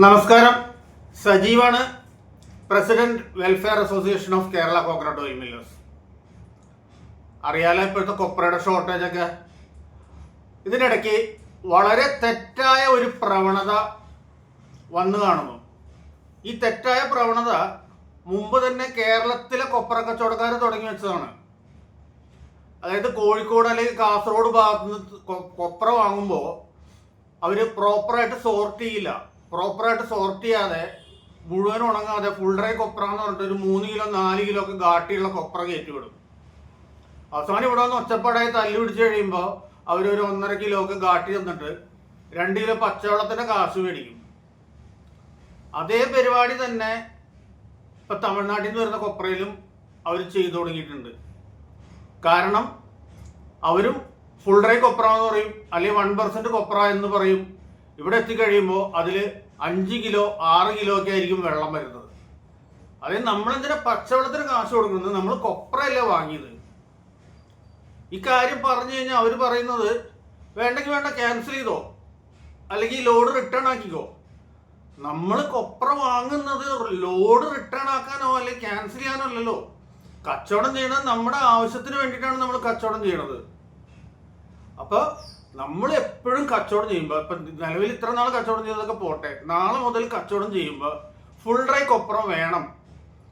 നമസ്കാരം. സജീവാണ് president welfare association of Kerala coconut oil millers. അറിയാലോ ഇപ്പോഴത്തെ കൊപ്രയുടെ ഷോർട്ടേജ് ഒക്കെ? ഇതിനിടയ്ക്ക് വളരെ തെറ്റായ ഒരു പ്രവണത വന്നു കാണുന്നു. ഈ തെറ്റായ പ്രവണത മുമ്പ് തന്നെ കേരളത്തിലെ കൊപ്ര കച്ചവടക്കാർ തുടങ്ങി വെച്ചതാണ്. അതായത് കോഴിക്കോട് അല്ലെങ്കിൽ കാസർഗോഡ് ഭാഗത്ത് നിന്ന് കൊപ്ര വാങ്ങുമ്പോൾ അവർ പ്രോപ്പറായിട്ട് സോർട്ട് ചെയ്യില്ല. പ്രോപ്പറായിട്ട് സോർട്ട് ചെയ്യാതെ മുഴുവൻ ഉണങ്ങാതെ ഫുൾ ഡ്രൈ കൊപ്ര എന്ന് പറഞ്ഞിട്ട് ഒരു മൂന്ന് കിലോ നാല് കിലോ ഒക്കെ ഗാട്ടിയുള്ള കൊപ്ര കയറ്റി വിടും അവസാനം ഇവിടെ വന്ന് ഒച്ചപ്പാടായി തല്ലി പിടിച്ച് കഴിയുമ്പോൾ അവരൊരു ഒന്നര കിലോ ഒക്കെ ഗാട്ടി തന്നിട്ട് രണ്ട് കിലോ പച്ചവെള്ളത്തിന്റെ കാശ് മേടിക്കും. അതേ പരിപാടി തന്നെ ഇപ്പം തമിഴ്നാട്ടിൽ നിന്ന് വരുന്ന കൊപ്രയിലും അവർ ചെയ്തു തുടങ്ങിയിട്ടുണ്ട്. കാരണം അവരും ഫുൾ ഡ്രൈ കൊപ്ര എന്ന് പറയും അല്ലെങ്കിൽ വൺ പെർസെന്റ് കൊപ്ര എന്ന് പറയും. ഇവിടെ എത്തിക്കഴിയുമ്പോൾ അതിൽ അഞ്ച് കിലോ ആറ് കിലോ ഒക്കെ ആയിരിക്കും വെള്ളം വരുന്നത്. അതായത് നമ്മളെന്തിനാ പച്ചവെള്ളത്തിന് കാശ് കൊടുക്കുന്നത്? നമ്മൾ കൊപ്രയല്ലേ വാങ്ങിയത്. ഈ കാര്യം പറഞ്ഞു കഴിഞ്ഞാൽ അവർ പറയുന്നത് വേണ്ടെങ്കിൽ വേണ്ട ക്യാൻസൽ ചെയ്തോ. അല്ലെങ്കിൽ ലോഡ് റിട്ടേൺ ആക്കിക്കോ. നമ്മൾ കൊപ്ര വാങ്ങുന്നത് ലോഡ് റിട്ടേൺ ആക്കാനോ അല്ലെങ്കിൽ ക്യാൻസൽ ചെയ്യാനോ അല്ലല്ലോ. കച്ചവടം ചെയ്യണത് നമ്മുടെ ആവശ്യത്തിന് വേണ്ടിയിട്ടാണ് നമ്മൾ കച്ചവടം ചെയ്യണത് അപ്പൊ നമ്മൾ എപ്പോഴും കച്ചവടം ചെയ്യുമ്പോൾ ഇപ്പൊ നിലവിൽ ഇത്ര നാൾ കച്ചവടം ചെയ്തതൊക്കെ പോട്ടെ നാളെ മുതൽ കച്ചവടം ചെയ്യുമ്പോൾ ഫുൾ ഡ്രൈ കൊപ്പറം വേണം.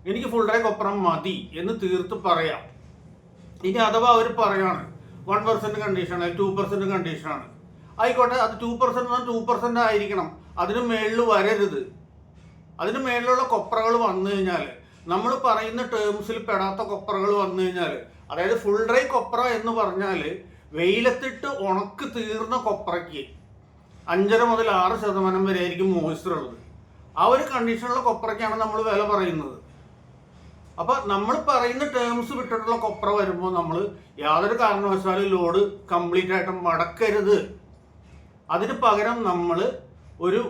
എനിക്ക് ഫുൾ ഡ്രൈ കൊപ്പറം മതി എന്ന് തീർത്ത് പറയാം. ഇനി അഥവാ അവർ പറയാണ് വൺ പെർസെന്റ് കണ്ടീഷനാണ് ടു പെർസെന്റ് കണ്ടീഷനാണ് ആയിക്കോട്ടെ അത് ടു പെർസെന്റ് ടു പെർസെന്റ് ആയിരിക്കണം. അതിന് മേളിൽ വരരുത്. അതിന് മേളിലുള്ള കൊപ്രകൾ വന്നു കഴിഞ്ഞാൽ നമ്മൾ പറയുന്ന ടേംസിൽ പെടാത്ത കൊപ്രകൾ വന്നു കഴിഞ്ഞാൽ അതായത് ഫുൾ ഡ്രൈ കൊപ്ര എന്ന് പറഞ്ഞാൽ വെയിലത്തിട്ട് ഉണക്ക് തീർന്ന കൊപ്രയ്ക്ക് അഞ്ചര മുതൽ ആറ് ശതമാനം വരെ ആയിരിക്കും മോയ്സ്ചർ ഉള്ളത്. ആ ഒരു കണ്ടീഷനുള്ള കൊപ്രയ്ക്കാണ് നമ്മൾ വില പറയുന്നത്. അപ്പൊ നമ്മൾ പറയുന്ന ടേംസ് വിട്ടിട്ടുള്ള കൊപ്ര വരുമ്പോൾ നമ്മൾ യാതൊരു കാരണവശാലും ലോഡ് കംപ്ലീറ്റ് ആയിട്ട് മടക്കരുത്. അതിന് പകരം നമ്മൾ ഒരു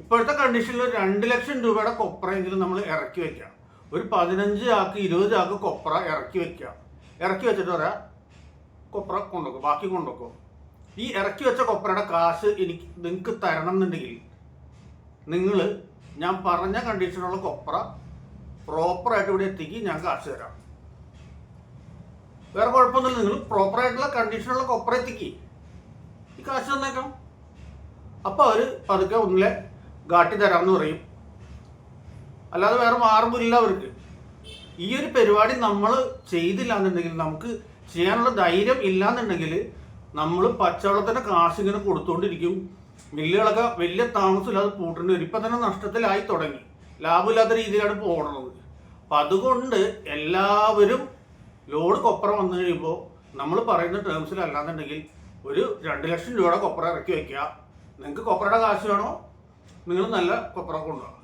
ഇപ്പോഴത്തെ കണ്ടീഷനിൽ ഒരു രണ്ട് ലക്ഷം രൂപയുടെ കൊപ്രയെങ്കിലും നമ്മൾ ഇറക്കി വെക്കാം ഒരു പതിനഞ്ച് ചാക്ക് ഇരുപത് ചാക്ക് കൊപ്ര ഇറക്കി വെക്കാം ഇറക്കി വെച്ചിട്ട് പറയാം കൊപ്ര കൊണ്ടുവെക്കും ബാക്കി കൊണ്ടുവെക്കും. ഈ ഇറക്കി വെച്ച കൊപ്രയുടെ കാശ് എനിക്ക് നിങ്ങൾക്ക് തരണം എന്നുണ്ടെങ്കിൽ നിങ്ങൾ ഞാൻ പറഞ്ഞ കണ്ടീഷനുള്ള കൊപ്ര പ്രോപ്പറായിട്ട് ഇവിടെ എത്തിക്കി ഞാൻ കാശ് തരാം. വേറെ കുഴപ്പമൊന്നുമില്ല നിങ്ങൾ പ്രോപ്പറായിട്ടുള്ള കണ്ടീഷനുള്ള കൊപ്ര എത്തിക്കി. ഈ കാശ് തന്നേക്കാം. അപ്പോൾ അവർ പതുക്കെ ഒന്നിലെ ഗാട്ടി തരാമെന്ന് പറയും. അല്ലാതെ വേറെ മാർഗമില്ല അവർക്ക്. ഈ ഒരു പരിപാടി നമ്മൾ ചെയ്തില്ല എന്നുണ്ടെങ്കിൽ നമുക്ക് ചെയ്യാനുള്ള ധൈര്യം ഇല്ലാന്നുണ്ടെങ്കിൽ നമ്മൾ പച്ചവെള്ളത്തിന്റെ കാശ് ഇങ്ങനെ കൊടുത്തുകൊണ്ടിരിക്കും മില്ലുകളൊക്കെ വലിയ താമസമില്ലാതെ പൂട്ടേണ്ടി വരും ഇപ്പം തന്നെ നഷ്ടത്തിലായി തുടങ്ങി. ലാഭമില്ലാത്ത രീതിയിലാണ് പോകണത് അപ്പം അതുകൊണ്ട് എല്ലാവരും ലോഡ് കൊപ്ര വന്നു കഴിയുമ്പോൾ നമ്മൾ പറയുന്ന ടേംസിൽ അല്ലാന്നുണ്ടെങ്കിൽ ഒരു രണ്ട് ലക്ഷം രൂപയുടെ കൊപ്ര ഇറക്കി വയ്ക്കുക നിങ്ങൾക്ക് കൊപ്രയുടെ കാശ് വേണോ? നിങ്ങൾ നല്ല കൊപ്ര കൊണ്ടുപോകണം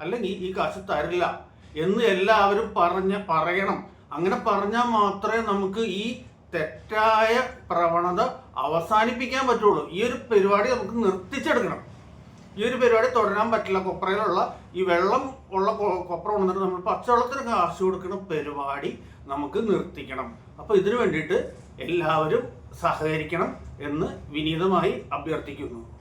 അല്ലെങ്കിൽ ഈ കാശ് തരില്ല എന്ന് എല്ലാവരും പറഞ്ഞ് പറയണം. അങ്ങനെ പറഞ്ഞാൽ മാത്രമേ നമുക്ക് ഈ തെറ്റായ പ്രവണത അവസാനിപ്പിക്കാൻ പറ്റുള്ളൂ. ഈ ഒരു പരിപാടി നമുക്ക് നിർത്തിച്ചെടുക്കണം. ഈ ഒരു പരിപാടി തുടരാൻ പറ്റില്ല. കൊപ്രയിലുള്ള ഈ വെള്ളം ഉള്ള കൊപ്ര കൊണ്ടുവന്നിട്ട് നമ്മൾ പച്ചവെള്ളത്തിന് കാശ് കൊടുക്കുന്ന പരിപാടി നമുക്ക് നിർത്തിക്കണം. അപ്പോൾ ഇതിനു വേണ്ടിയിട്ട് എല്ലാവരും സഹകരിക്കണം എന്ന് വിനീതമായി അഭ്യർത്ഥിക്കുന്നു.